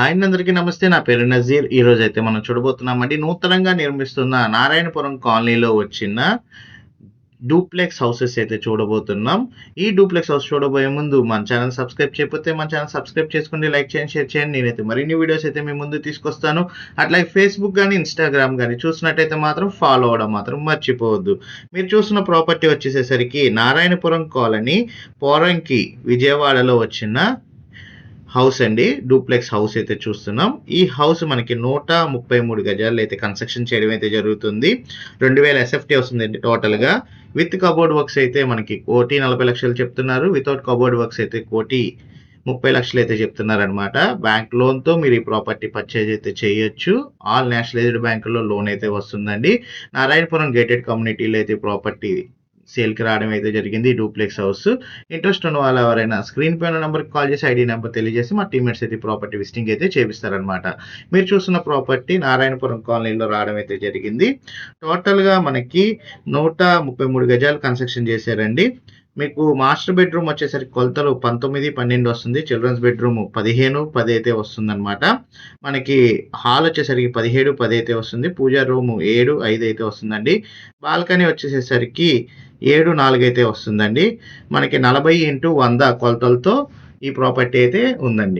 Hi అందరికీ నమస్తే. నా పేరు నజీర్. ఈ రోజు అయితే మనం చూడబోతున్నామండి. నూతనంగా నిర్మిస్తున్న నారాయణపురం కాలనీలో వచ్చిన డూప్లెక్స్ హౌసెస్ అయితే చూడబోతున్నాం. ఈ డూప్లెక్స్ హౌస్ చూడబోయే ముందు మన ఛానల్ సబ్స్క్రైబ్ చేయకపోతే మన ఛానల్ సబ్స్క్రైబ్ చేసుకోండి లైక్ చేయండి షేర్ చేయండి. నేనైతే మరిన్ని వీడియోస్ అయితే మీ ముందు తీసుకొస్తాను. అట్లాగే ఫేస్బుక్ కానీ ఇన్స్టాగ్రామ్ కానీ చూసినట్టయితే మాత్రం ఫాలో అవడం మాత్రం మర్చిపోవద్దు. మీరు చూసిన ప్రాపర్టీ వచ్చేసేసరికి నారాయణపురం కాలనీ పోరంకి విజయవాడలో వచ్చిన హౌస్ అండి. డూప్లెక్స్ హౌస్ అయితే చూస్తున్నాం. ఈ హౌస్ మనకి నూట ముప్పై మూడు గజాలు అయితే కన్స్ట్రక్షన్ చేయడం అయితే జరుగుతుంది. రెండు వేల ఎస్ఎఫ్టీ వస్తుందండి టోటల్గా విత్ కబోర్డ్ వర్క్స్ అయితే మనకి కోటి నలభై లక్షలు చెప్తున్నారు. వితౌట్ కబోర్డ్ వర్క్స్ అయితే కోటి ముప్పై లక్షలు అయితే చెప్తున్నారనమాట బ్యాంక్ లోన్తో మీరు ఈ ప్రాపర్టీ పర్చేజ్ అయితే చేయొచ్చు. ఆల్ నేషనలైజ్డ్ బ్యాంకులో లోన్ అయితే వస్తుందండి. నారాయణపురం గేటెడ్ కమ్యూనిటీలో అయితే ప్రాపర్టీ సేల్కి రావడం అయితే జరిగింది డూప్లెక్స్ హౌస్. ఇంట్రెస్ట్ ఉన్న వాళ్ళు ఎవరైనా స్క్రీన్ పైన నెంబర్కి కాల్ చేసి ఐడి నెంబర్ తెలియజేసి మా టీమేట్స్ అయితే ప్రాపర్టీ విజిటింగ్ అయితే చేపిస్తారనమాట మీరు చూస్తున్న ప్రాపర్టీ నారాయణపురం కాలనీలో రావడం అయితే జరిగింది. టోటల్గా మనకి నూట ముప్పై మూడు గజాలు కన్స్ట్రక్షన్ చేశారండి. మీకు మాస్టర్ బెడ్రూమ్ వచ్చేసరికి కొలతలు పంతొమ్మిది పన్నెండు వస్తుంది. చిల్డ్రన్స్ బెడ్రూమ్ పదిహేను పది అయితే వస్తుంది అనమాట మనకి హాల్ వచ్చేసరికి పదిహేడు పది అయితే వస్తుంది. పూజా రూమ్ ఏడు ఐదు అయితే వస్తుందండి. బాల్కనీ వచ్చేసేసరికి ఏడు నాలుగు అయితే వస్తుందండి. మనకి నలభై ఇంటూ వంద కొలతలతో ఈ ప్రాపర్టీ అయితే ఉందండి.